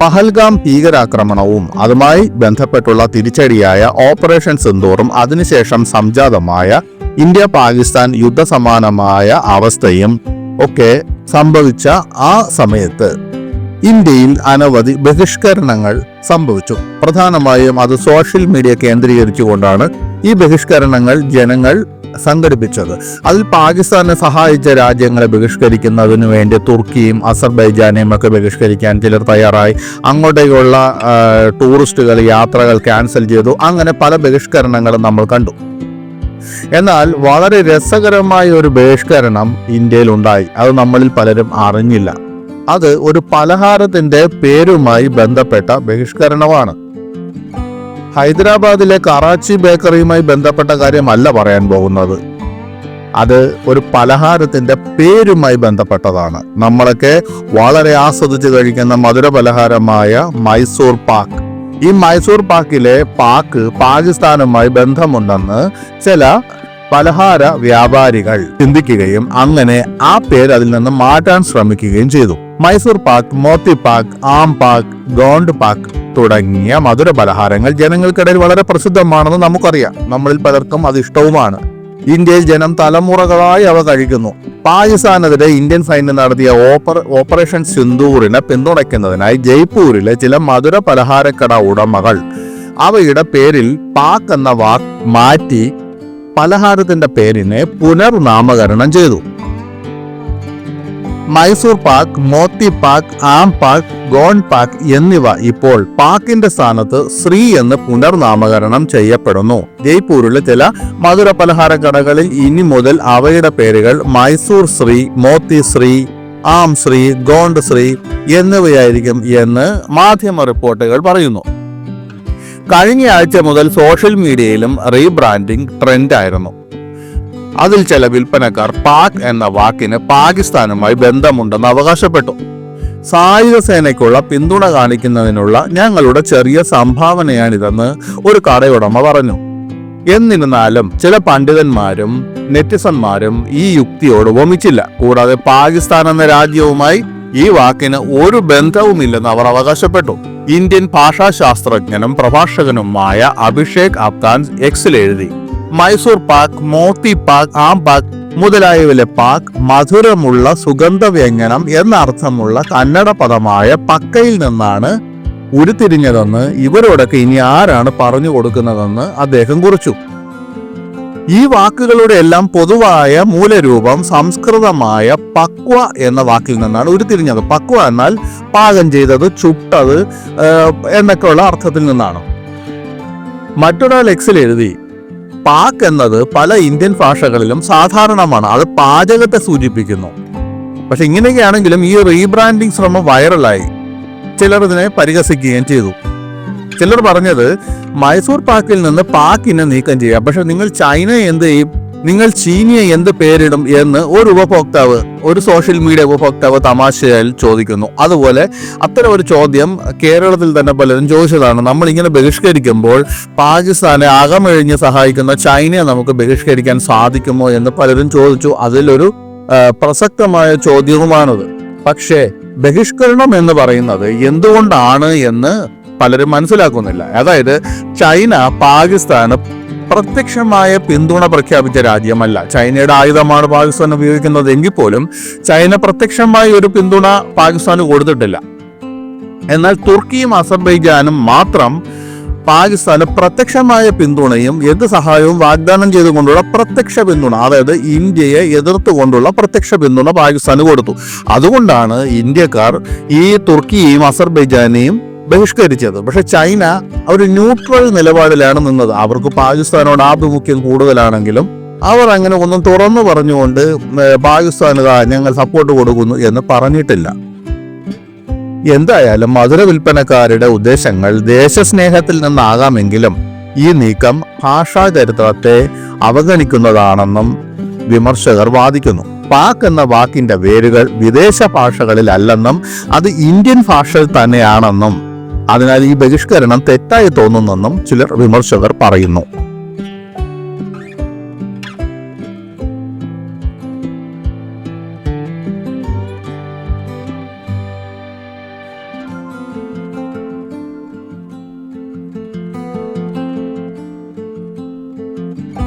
പഹൽഗാം ഭീകരാക്രമണവും അതുമായി ബന്ധപ്പെട്ടുള്ള തിരിച്ചടിയായ ഓപ്പറേഷൻ സിന്ദൂറും അതിനുശേഷം സംജാതമായ ഇന്ത്യ പാകിസ്ഥാൻ യുദ്ധസമാനമായ അവസ്ഥയും ഒക്കെ സംഭവിച്ച ആ സമയത്ത് ഇന്ത്യയിൽ അനവധി ബഹിഷ്കരണങ്ങൾ സംഭവിച്ചു. പ്രധാനമായും അത് സോഷ്യൽ മീഡിയ കേന്ദ്രീകരിച്ചുകൊണ്ടാണ് ഈ ബഹിഷ്കരണങ്ങൾ ജനങ്ങൾ സംഘടിപ്പിച്ചത്. അതിൽ പാകിസ്ഥാനെ സഹായിച്ച രാജ്യങ്ങളെ ബഹിഷ്കരിക്കുന്നതിനു വേണ്ടി തുർക്കിയും അസർബൈജാനെയും ഒക്കെ ബഹിഷ്കരിക്കാൻ ചിലർ തയ്യാറായി. അങ്ങോട്ടേക്കുള്ള ടൂറിസ്റ്റുകൾ യാത്രകൾ ക്യാൻസൽ ചെയ്തു. അങ്ങനെ പല ബഹിഷ്കരണങ്ങളും നമ്മൾ കണ്ടു. എന്നാൽ വളരെ രസകരമായ ഒരു ബഹിഷ്കരണം ഇന്ത്യയിൽ ഉണ്ടായി അത് നമ്മളിൽ പലരും അറിഞ്ഞില്ല. അത് ഒരു പലഹാരത്തിന്റെ പേരുമായി ബന്ധപ്പെട്ട ബഹിഷ്കരണമാണ്. ഹൈദരാബാദിലെ കറാച്ചി ബേക്കറിയുമായി ബന്ധപ്പെട്ട കാര്യമല്ല പറയാൻ പോകുന്നത്. അത് ഒരു പലഹാരത്തിന്റെ പേരുമായി ബന്ധപ്പെട്ടതാണ്. നമ്മളൊക്കെ വളരെ ആസ്വദിച്ച് കഴിക്കുന്ന മധുര പലഹാരമായ മൈസൂർ പാക്ക്. ഈ മൈസൂർ പാക്കിലെ പാക്ക് പാകിസ്ഥാനുമായി ബന്ധമുണ്ടെന്ന് ചില പലഹാര വ്യാപാരികൾ ചിന്തിക്കുകയും അങ്ങനെ ആ പേര് അതിൽ നിന്ന് മാറ്റാൻ ശ്രമിക്കുകയും ചെയ്തു. മൈസൂർ പാക്ക് മോത്തി പാക്ക് ആം പാക്ക് ഗോണ്ട് പാക്ക് തുടങ്ങിയ മധുര പലഹാരങ്ങൾ ജനങ്ങൾക്കിടയിൽ വളരെ പ്രസിദ്ധമാണെന്ന് നമുക്കറിയാം. നമ്മളിൽ പലർക്കും അത് ഇഷ്ടവുമാണ്. ഇന്ത്യയിൽ ജനം തലമുറകളായി അവ കഴിക്കുന്നു. പാകിസ്ഥാനെതിരെ ഇന്ത്യൻ സൈന്യം നടത്തിയ ഓപ്പർ ഓപ്പറേഷൻ സിന്ദൂറിനെ പിന്തുണയ്ക്കുന്നതിനായി ജയ്പൂരിലെ ചില മധുര പലഹാരക്കട ഉടമകൾ അവയുടെ പേരിൽ പാക് എന്ന വാക്ക് മാറ്റി പലഹാരത്തിന്റെ പേരിനെ പുനർനാമകരണം ചെയ്തു. മൈസൂർ പാക്ക് മോത്തി പാക്ക് ആം പാക്ക് ഗോൺ പാക്ക് എന്നിവ ഇപ്പോൾ പാക്കിന്റെ സ്ഥാനത്ത് ശ്രീ എന്ന് പുനർനാമകരണം ചെയ്യപ്പെടുന്നു. ജയ്പൂരിലെ ചില മധുര പലഹാര കടകളിൽ ഇനി മുതൽ അവയുടെ പേരുകൾ മൈസൂർ ശ്രീ മോത്തി ശ്രീ ആം ശ്രീ ഗോണ്ട് ശ്രീ എന്നിവയായിരിക്കും എന്ന് മാധ്യമ റിപ്പോർട്ടുകൾ പറയുന്നു. കഴിഞ്ഞ ആഴ്ച മുതൽ സോഷ്യൽ മീഡിയയിലും റീബ്രാൻഡിംഗ് ട്രെൻഡായിരുന്നു. അതിൽ ചില വിൽപ്പനക്കാർ പാക് എന്ന വാക്കിന് പാകിസ്ഥാനുമായി ബന്ധമുണ്ടെന്ന് അവകാശപ്പെട്ടു. സായുധ സേനയ്ക്കുള്ള പിന്തുണ കാണിക്കുന്നതിനുള്ള ഞങ്ങളുടെ ചെറിയ സംഭാവനയാണിതെന്ന് ഒരു കടയുടമ പറഞ്ഞു. എന്നിരുന്നാലും ചില പണ്ഡിതന്മാരും നെറ്റിസന്മാരും ഈ യുക്തിയോട് വമിച്ചില്ല. കൂടാതെ പാകിസ്ഥാൻ എന്ന രാജ്യവുമായി ഈ വാക്കിന് ഒരു ബന്ധവുമില്ലെന്ന് അവർ അവകാശപ്പെട്ടു. ഇന്ത്യൻ ഭാഷാശാസ്ത്രജ്ഞനും പ്രഭാഷകനുമായ അഭിഷേക് അബ്ദാൻ എക്സിൽ എഴുതി. മൈസൂർ പാക്ക് മോത്തി പാക്ക് ആം പാക്ക് മുതലായവയിലെ പാക്ക് മധുരമുള്ള സുഗന്ധവ്യഞ്ജനം എന്നർത്ഥമുള്ള കന്നഡ പദമായ പക്കയിൽ നിന്നാണ് ഉരുത്തിരിഞ്ഞതെന്ന് ഇവരോടൊക്കെ ഇനി ആരാണ് പറഞ്ഞു കൊടുക്കുന്നതെന്ന് അദ്ദേഹം കുറിച്ചു. ഈ വാക്കുകളുടെ എല്ലാം പൊതുവായ മൂലരൂപം സംസ്കൃതമായ പക്വ എന്ന വാക്കിൽ നിന്നാണ് ഉരുത്തിരിഞ്ഞത്. പക്വ എന്നാൽ പാകം ചെയ്തത് ചുട്ടത് എന്നൊക്കെയുള്ള അർത്ഥത്തിൽ നിന്നാണ്. മറ്റൊരാൾ എക്സിൽ എഴുതി പാക്ക് എന്നത് പല ഇന്ത്യൻ ഭാഷകളിലും സാധാരണമാണ്. അത് പാചകത്തെ സൂചിപ്പിക്കുന്നു. പക്ഷെ ഇങ്ങനെയൊക്കെയാണെങ്കിലും ഈ റീബ്രാൻഡിങ് ശ്രമം വൈറലായി. ചിലർ ഇതിനെ പരിഹസിക്കുകയും ചെയ്തു. ചിലർ പറഞ്ഞത് മൈസൂർ പാക്കിൽ നിന്ന് പാക്കിനെ നീക്കം ചെയ്യാം പക്ഷെ നിങ്ങൾ ചൈന എന്ത് ചെയ്യും? നിങ്ങൾ ചീനിയെ എന്ത് പേരിടും എന്ന് ഒരു ഉപഭോക്താവ് ഒരു സോഷ്യൽ മീഡിയ ഉപഭോക്താവ് തമാശയാൽ ചോദിക്കുന്നു. അതുപോലെ അത്തരം ഒരു ചോദ്യം കേരളത്തിൽ തന്നെ പലരും ചോദിച്ചതാണ്. നമ്മൾ ഇങ്ങനെ ബഹിഷ്കരിക്കുമ്പോൾ പാകിസ്ഥാനെ അകമെഴിഞ്ഞ് സഹായിക്കുന്ന ചൈനയെ നമുക്ക് ബഹിഷ്കരിക്കാൻ സാധിക്കുമോ എന്ന് പലരും ചോദിച്ചു. അതിലൊരു പ്രസക്തമായ ചോദ്യവുമാണത്. പക്ഷേ ബഹിഷ്കരണം എന്ന് പറയുന്നത് എന്തുകൊണ്ടാണ് എന്ന് പലരും മനസ്സിലാക്കുന്നില്ല. അതായത് ചൈന പാകിസ്ഥാന് പ്രത്യക്ഷമായ പിന്തുണ പ്രഖ്യാപിച്ച രാജ്യമല്ല. ചൈനയുടെ ആയുധമാണ് പാകിസ്ഥാൻ ഉപയോഗിക്കുന്നത് എങ്കിൽ പോലും ചൈന പ്രത്യക്ഷമായ ഒരു പിന്തുണ പാകിസ്ഥാന് കൊടുത്തിട്ടില്ല. എന്നാൽ തുർക്കിയും അസർബൈജാനും മാത്രം പാകിസ്ഥാന് പ്രത്യക്ഷമായ പിന്തുണയും എന്ത് സഹായവും വാഗ്ദാനം ചെയ്തുകൊണ്ടുള്ള പ്രത്യക്ഷ പിന്തുണ അതായത് ഇന്ത്യയെ എതിർത്തുകൊണ്ടുള്ള പ്രത്യക്ഷ പിന്തുണ പാകിസ്ഥാന് കൊടുത്തു. അതുകൊണ്ടാണ് ഇന്ത്യക്കാർ ഈ തുർക്കിയെയും അസർബൈജാനെയും ബഹിഷ്കരിച്ചത്. പക്ഷെ ചൈന ഒരു ന്യൂട്രൽ നിലപാടിലാണ് നിന്നത്. അവർക്ക് പാകിസ്ഥാനോട് ആഭിമുഖ്യം കൂടുതലാണെങ്കിലും അവർ അങ്ങനെ ഒന്നും തുറന്നു പറഞ്ഞുകൊണ്ട് പാകിസ്ഥാന് ഞങ്ങൾ സപ്പോർട്ട് കൊടുക്കുന്നു എന്ന് പറഞ്ഞിട്ടില്ല. എന്തായാലും മധുര വിൽപ്പനക്കാരുടെ ഉദ്ദേശങ്ങൾ ദേശസ്നേഹത്തിൽ നിന്നാകാമെങ്കിലും ഈ നീക്കം ഭാഷാ ചരിത്രത്തെ അവഗണിക്കുന്നതാണെന്നും വിമർശകർ വാദിക്കുന്നു. പാക് എന്ന വാക്കിന്റെ വേരുകൾ വിദേശ ഭാഷകളിലല്ലെന്നും അത് ഇന്ത്യൻ ഭാഷയിൽ തന്നെയാണെന്നും അതിനാൽ ഈ ബഹിഷ്കരണം തെറ്റായി തോന്നുന്നെന്നും ചിലർ വിമർശകർ പറയുന്നു.